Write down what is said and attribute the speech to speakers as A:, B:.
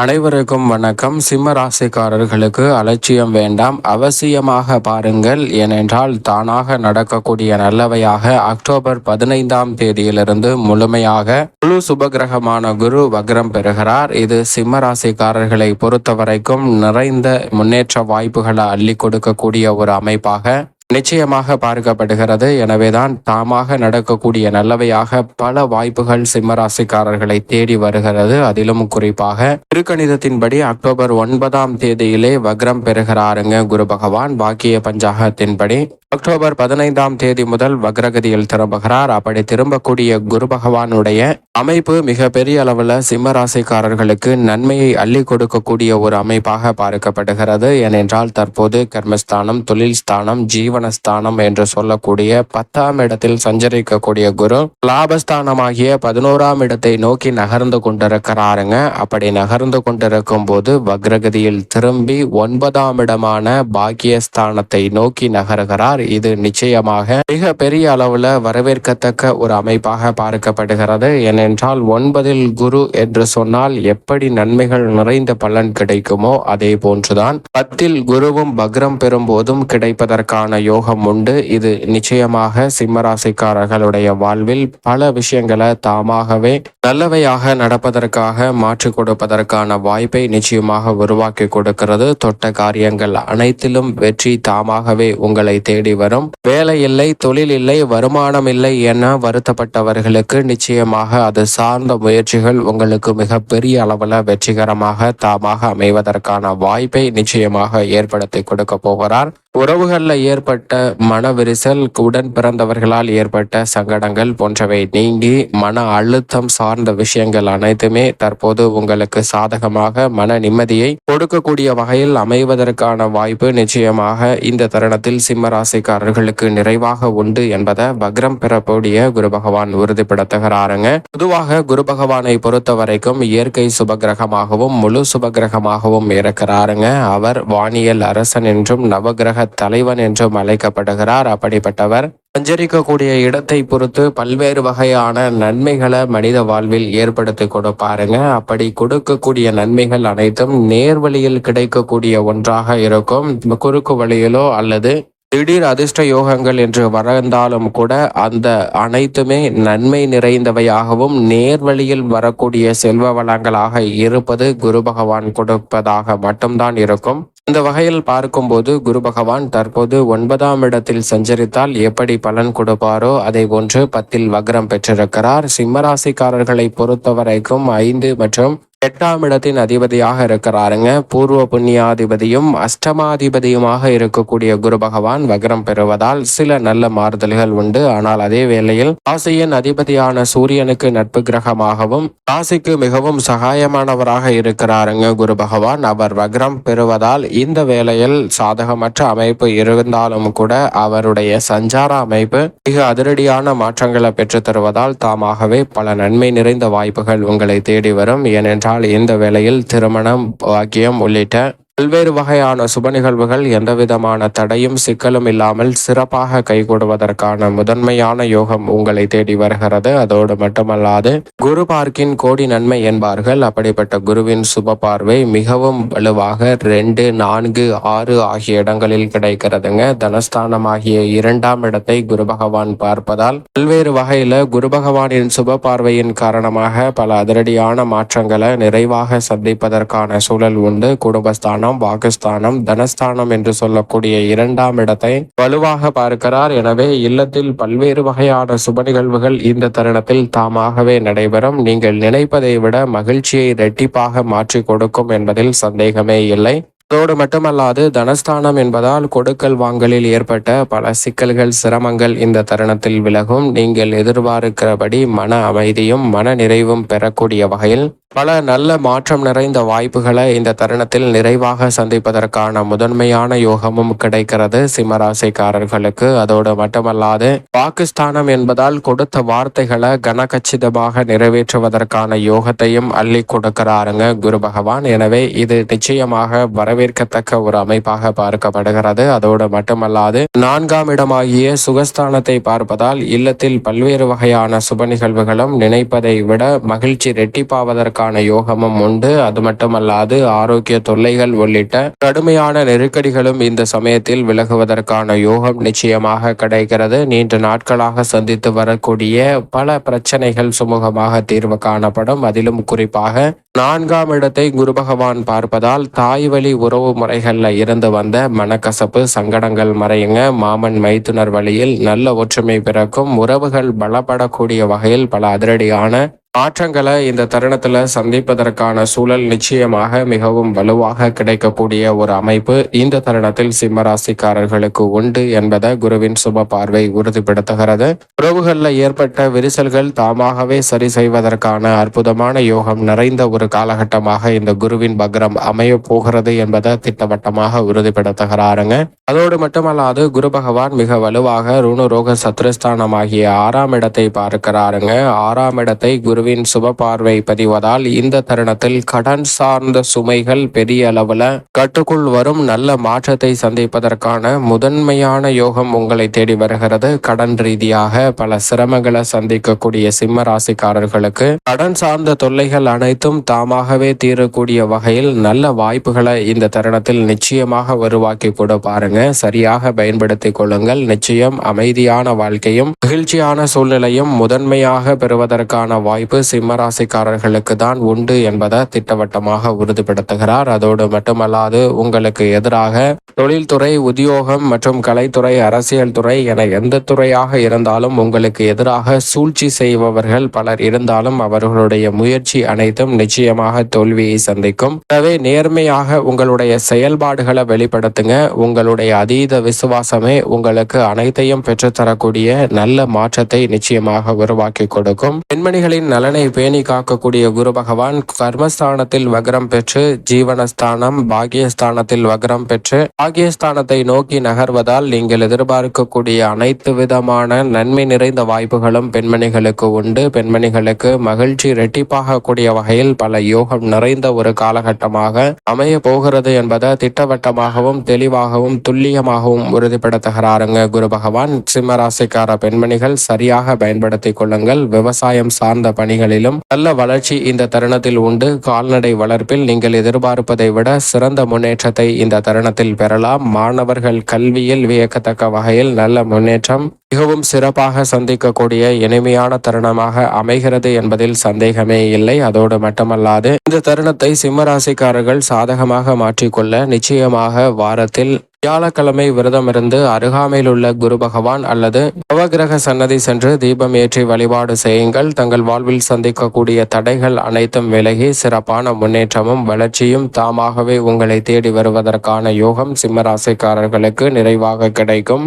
A: அனைவருக்கும் வணக்கம். சிம்ம ராசிக்காரர்களுக்கு அலட்சியம் வேண்டாம். அவசியமாக பாருங்கள் ஏனென்றால் தானாக நடக்கக்கூடிய நல்லவையாக அக்டோபர் பதினைந்தாம் தேதியிலிருந்து முழுமையாக முழு சுபகிரகமான குரு வக்ரம் பெறுகிறார். இது சிம்ம ராசிக்காரர்களை பொறுத்தவரைக்கும் நிறைந்த முன்னேற்ற வாய்ப்புகளை அள்ளி கொடுக்கக்கூடிய ஒரு அமைப்பாக நிச்சயமாக பார்க்கப்படுகிறது எனவேதான் தாமாக நடக்கக்கூடிய நல்லவையாக பல வாய்ப்புகள் சிம்மராசிக்காரர்களை தேடி வருகிறது. அதிலும் குறிப்பாக திருக்கணிதத்தின்படி அக்டோபர் ஒன்பதாம் தேதியிலே வக்ரம் பெறுகிறாருங்க குரு பகவான். பாக்கிய பஞ்சாகத்தின்படி அக்டோபர் பதினைந்தாம் தேதி முதல் வக்ரகதியில் திரும்புகிறார். அப்படி திரும்பக்கூடிய குரு பகவானுடைய அமைப்பு மிக பெரிய அளவில் சிம்மராசிக்காரர்களுக்கு நன்மையை அள்ளி கொடுக்கக்கூடிய ஒரு அமைப்பாக பார்க்கப்படுகிறது. ஏனென்றால் தற்போது கர்மஸ்தானம் தொழில் ஸ்தானம் ஸ்தானம் என்று சொல்லக்கூடிய பத்தாம் இடத்தில் சஞ்சரிக்கக்கூடிய குரு லாபஸ்தானமாகிய பதினோராம் இடத்தை நோக்கி நகர்ந்து கொண்டிருக்கிறாருங்க. அப்படி நகர்ந்து கொண்டிருக்கும் போது வக்ரகதியில் திரும்பி ஒன்பதாம் இடமான பாக்கியஸ்தானத்தை நோக்கி நகர்கிறார். இது நிச்சயமாக மிக பெரிய அளவுல வரவேற்கத்தக்க ஒரு அமைப்பாக பார்க்கப்படுகிறது. ஏனென்றால் ஒன்பதில் குரு என்று சொன்னால் எப்படி நன்மைகள் நிறைந்த பலன் கிடைக்குமோ அதே போன்றுதான் பத்தில் குருவும் பக்ரம் பெறும் போதும் கிடைப்பதற்கான யோகம் உண்டு. இது நிச்சயமாக சிம்மராசிக்காரர்களுடைய வாழ்வில் பல விஷயங்களை தாமாகவே நல்லவையாக நடப்பதற்காக மாற்றிக் கொடுப்பதற்கான வாய்ப்பை நிச்சயமாக உருவாக்கி கொடுக்கிறது. தொட்ட காரியங்கள் அனைத்திலும் வெற்றி தாமாகவே உங்களை தேடி வரும். வேலை இல்லை தொழில் இல்லை வருமானம் இல்லை என வருத்தப்பட்டவர்களுக்கு நிச்சயமாக அது சார்ந்த முயற்சிகள் உங்களுக்கு மிக பெரிய அளவில் வெற்றிகரமாக தாமாக அமைவதற்கான வாய்ப்பை நிச்சயமாக ஏற்படுத்தி கொடுக்க போகிறார். உறவுகளில் ஏற்பட்ட மன விரிசல் உடன் பிறந்தவர்களால் ஏற்பட்ட சங்கடங்கள் போன்றவை நீங்கி மன அழுத்தம் சார்ந்த விஷயங்கள் அனைத்துமே தற்போது உங்களுக்கு சாதகமாக மன நிம்மதியை கொடுக்கக்கூடிய வகையில் அமைவதற்கான வாய்ப்பு நிச்சயமாக இந்த தருணத்தில் சிம்மராசிக்காரர்களுக்கு நிறைவாக உண்டு என்பதை வக்ரம் பெறக்கூடிய குரு பகவான் உறுதிப்படுத்துகிறாருங்க. பொதுவாக குரு பகவானை பொறுத்த வரைக்கும் இயற்கை சுபகிரகமாகவும் முழு சுபகிரகமாகவும் இருக்கிறாருங்க. அவர் வானியல் அரசன் என்றும் நவகிரக தலைவன் என்றும் அழைக்கப்படுகிறார். அப்படிப்பட்டவர் சஞ்சரிக்கக்கூடிய இடத்தை பொறுத்து பல்வேறு வகையான நன்மைகளை மனித வாழ்வில் ஏற்படுத்தி கொடுப்பாருங்க அப்படி கொடுக்கக்கூடிய நன்மைகள் அனைத்தும் நேர்வழியில் கிடைக்கக்கூடிய ஒன்றாக இருக்கும். குறுக்கு வழியிலோ அல்லது திடீர் அதிர்ஷ்ட யோகங்கள் என்று வரந்தாலும் கூட அந்த அனைத்துமே நன்மை நிறைந்தவையாகவும் நேர்வழியில் வரக்கூடிய செல்வ வளங்களாக இருப்பது குரு பகவான் கொடுப்பதாக மட்டும்தான் இருக்கும். இந்த வகையில் பார்க்கும்போது குரு பகவான் தற்போது ஒன்பதாம் இடத்தில் சஞ்சரித்தால் எப்படி பலன் கொடுப்பாரோ அதை போன்று பத்தில் வக்ரம் பெற்றிருக்கிறார். சிம்மராசிக்காரர்களை பொறுத்தவரைக்கும் ஐந்து மற்றும் எட்டாம் இடத்தின் அதிபதியாக இருக்கிறாருங்க. பூர்வ புண்ணியாதிபதியும் அஷ்டமாதிபதியுமாக இருக்கக்கூடிய குரு பகவான் வக்ரம் பெறுவதால் சில நல்ல மாறுதல்கள் உண்டு. ஆனால் அதே வேளையில் ராசியின் அதிபதியான சூரியனுக்கு நட்பு கிரகமாகவும் ராசிக்கு மிகவும் சகாயமானவராக இருக்கிறாருங்க குரு பகவான். அவர் வக்ரம் பெறுவதால் இந்த வேளையில் சாதகமற்ற அமைப்பு இருந்தாலும் கூட அவருடைய சஞ்சார அமைப்பு மிக அதிரடியான மாற்றங்களை பெற்று தருவதால் தாமாகவே பல நன்மை நிறைந்த வாய்ப்புகள் உங்களை தேடி வரும். ஏனென்றால் என்றால் இந்த வேளையில் திருமணம் வாக்கியம் உள்ளிட்ட பல்வேறு வகையான சுப நிகழ்வுகள் எந்தவிதமான தடையும் சிக்கலும் இல்லாமல் சிறப்பாக கைகூடுவதற்கான முதன்மையான யோகம் உங்களை தேடி வருகிறது. அதோடு மட்டுமல்லாது குரு பார்க்கின் கோடி நன்மை என்பார்கள். அப்படிப்பட்ட குருவின் சுப பார்வை மிகவும் வலுவாக ரெண்டு நான்கு ஆறு ஆகிய இடங்களில் கிடைக்கிறதுங்க. தனஸ்தானம் ஆகிய இரண்டாம் இடத்தை குரு பகவான் பார்ப்பதால் பல்வேறு வகையில குரு பகவானின் சுப பார்வையின் காரணமாக பல அதிரடியான மாற்றங்களை நிறைவாக சந்திப்பதற்கான சூழல் உண்டு. குடும்பஸ்தானம் ஸ்தானம் வாக்குஸ்தானம் தனஸ்தானம் என்று சொல்லக்கூடிய இரண்டாம் இடத்தை வலுவாக பார்க்கிறார். எனவே இல்லத்தில் பல்வேறு வகையான சுப நிகழ்வுகள் இந்த தருணத்தில் தாமாகவே நடைபெறும். நீங்கள் நினைப்பதை விட மகிழ்ச்சியை இரட்டிப்பாக மாற்றி கொடுக்கும் என்பதில் சந்தேகமே இல்லை. அதோடு மட்டுமல்லாது தனஸ்தானம் என்பதால் கொடுக்கல் வாங்கலில் ஏற்பட்ட பல சிக்கல்கள் சிரமங்கள் இந்த தருணத்தில் விலகும். நீங்கள் எதிர்பார்க்கிறபடி மன அமைதியும் மன நிறைவும் பெறக்கூடிய வகையில் பல நல்ல மாற்றம் நிறைந்த வாய்ப்புகளை இந்த தருணத்தில் நிறைவாக சந்திப்பதற்கான முதன்மையான யோகமும் கிடைக்கிறது சிம்மராசிக்காரர்களுக்கு. அதோடு மட்டுமல்லாது பாகிஸ்தானம் என்பதால் கொடுத்த வார்த்தைகளை கனகச்சிதமாக நிறைவேற்றுவதற்கான யோகத்தையும் அள்ளி கொடுக்கிறாருங்க குரு பகவான். எனவே இது நிச்சயமாக வரவேற்கத்தக்க ஒரு அமைப்பாக பார்க்கப்படுகிறது. அதோடு மட்டுமல்லாது நான்காம் இடமாகிய சுகஸ்தானத்தை பார்ப்பதால் இல்லத்தில் பல்வேறு வகையான சுப நிகழ்வுகளும் நினைப்பதை விட மகிழ்ச்சி ரெட்டிப்பாவதற்கு பெறுவதற்கான யோகமும் உண்டு. அது மட்டுமல்லாது ஆரோக்கிய தொல்லைகள் உள்ளிட்ட கடுமையான நெருக்கடிகளும் இந்த சமயத்தில் விலகுவதற்கான யோகம் நிச்சயமாக கிடைக்கிறது. நீண்ட நாட்களாக சந்தித்து வரக்கூடிய பல பிரச்சனைகள் சுமூகமாக தீர்வு காணப்படும். அதிலும் குறிப்பாக நான்காம் இடத்தை குரு பகவான் பார்ப்பதால் தாய் வழி உறவு முறைகள்ல இருந்து வந்த மனக்கசப்பு சங்கடங்கள் மறையுங்க. மாமன் மைத்துனர் வழியில் நல்ல ஒற்றுமை பிறக்கும். உறவுகள் பலப்படக்கூடிய வகையில் பல அதிரடியான மாற்றங்களை இந்த தருணத்துல சந்திப்பதற்கான சூழல் நிச்சயமாக மிகவும் வலுவாக கிடைக்கக்கூடிய ஒரு அமைப்பு இந்த தருணத்தில் சிம்மராசிக்காரர்களுக்கு உண்டு என்பதை குருவின் சுப பார்வை உறுதிப்படுத்துகிறது. உறவுகள்ல ஏற்பட்ட விரிசல்கள் தாமாகவே சரி செய்வதற்கான அற்புதமான யோகம் நிறைந்த ஒரு காலகட்டமாக இந்த குருவின் பக்ரம் அமைய போகிறது என்பதை திட்டவட்டமாக உறுதிப்படுத்துகிறாருங்க. அதோடு மட்டுமல்லாது குரு பகவான் மிக வலுவாக ருணுரோக சத்ருஸ்தானமாகிய ஆறாம் இடத்தை பார்க்கிறாருங்க. ஆறாம் இடத்தை குரு குருவின் சுப பார்வை பதிவதால் இந்த தருணத்தில் கடன் சார்ந்த சுமைகள் பெரிய அளவுல கட்டுக்குள் வரும் நல்ல மாற்றத்தை சந்திப்பதற்கான முதன்மையான யோகம் உங்களை தேடி வருகிறது. கடன் ரீதியாக பல சிரமங்களை சந்திக்கக்கூடிய சிம்ம ராசிக்காரர்களுக்கு கடன் சார்ந்த தொல்லைகள் அனைத்தும் தாமாகவே தீரக்கூடிய வகையில் நல்ல வாய்ப்புகளை இந்த தருணத்தில் நிச்சயமாக உருவாக்கி கூட பாருங்க. சரியாக பயன்படுத்திக் கொள்ளுங்கள். நிச்சயம் அமைதியான வாழ்க்கையும் மகிழ்ச்சியான சூழ்நிலையும் முதன்மையாக பெறுவதற்கான வாய்ப்பு சிம்ம சிம்மராசிக்காரர்களுக்கு தான் உண்டு என்பதை திட்டவட்டமாக உறுதிப்படுத்துகிறார். அதோடு மட்டுமல்லாது உங்களுக்கு எதிராக தொழில்துறை உத்தியோகம் மற்றும் கலைத்துறை அரசியல் துறை என எந்த துறையாக இருந்தாலும் உங்களுக்கு எதிராக சூழ்ச்சி செய்பவர்கள் பலர் இருந்தாலும் அவர்களுடைய முயற்சி அனைத்தும் நிச்சயமாக தோல்வியை சந்திக்கும். எனவே நேர்மையாக உங்களுடைய செயல்பாடுகளை வெளிப்படுத்துங்க. உங்களுடைய அதீத விசுவாசமே உங்களுக்கு அனைத்தையும் பெற்றுத்தரக்கூடிய நல்ல மாற்றத்தை நிச்சயமாக உருவாக்கி கொடுக்கும். பெண்மணிகளின் நலனை பேணி காக்கக்கூடிய குரு பகவான் கர்மஸ்தானத்தில் வக்ரம் பெற்று ஜீவனஸ்தானம் பாகியஸ்தானத்தில் வக்ரம் பெற்று பாகியஸ்தானத்தை நோக்கி நகர்வதால் நீங்கள் எதிர்பார்க்கக்கூடிய அனைத்து விதமான நன்மை நிறைந்த வாய்ப்புகளும் பெண்மணிகளுக்கு உண்டு. பெண்மணிகளுக்கு மகிழ்ச்சி ரெட்டிப்பாக கூடிய வகையில் பல யோகம் நிறைந்த ஒரு காலகட்டமாக அமைய போகிறது என்பதை திட்டவட்டமாகவும் தெளிவாகவும் துல்லியமாகவும் உறுதிப்படுத்துகிறாருங்க குரு பகவான். சிம்மராசிக்கார பெண்மணிகள் சரியாக பயன்படுத்திக் கொள்ளுங்கள். விவசாயம் சார்ந்த பணி பணிகளிலும் நல்ல வளர்ச்சி இந்த தருணத்தில் உண்டு. கால்நடை வளர்ப்பில் நீங்கள் எதிர்பார்ப்பதை விட சிறந்த முன்னேற்றத்தை இந்த தருணத்தில் பெறலாம். மாணவர்கள் கல்வியில் வியக்கத்தக்க வகையில் நல்ல முன்னேற்றம் மிகவும் சிறப்பாக சந்திக்கக்கூடிய இனிமையான தருணமாக அமைகிறது என்பதில் சந்தேகமே இல்லை. அதோடு மட்டுமல்லாது இந்த தருணத்தை சிம்மராசிக்காரர்கள் சாதகமாக மாற்றிக்கொள்ள நிச்சயமாக வாரத்தில் வியாழக்கிழமை விரதமிருந்து அருகாமையில் உள்ள குரு பகவான் அல்லது நவகிரக சன்னதி சென்று தீபம் ஏற்றி வழிபாடு செய்யுங்கள். தங்கள் வாழ்வில் சந்திக்கக்கூடிய தடைகள் அனைத்தும் விலகி சிறப்பான முன்னேற்றமும் வளர்ச்சியும் தாமாகவே உங்களை தேடி வருவதற்கான யோகம் சிம்மராசிக்காரர்களுக்கு நிறைவாக கிடைக்கும்.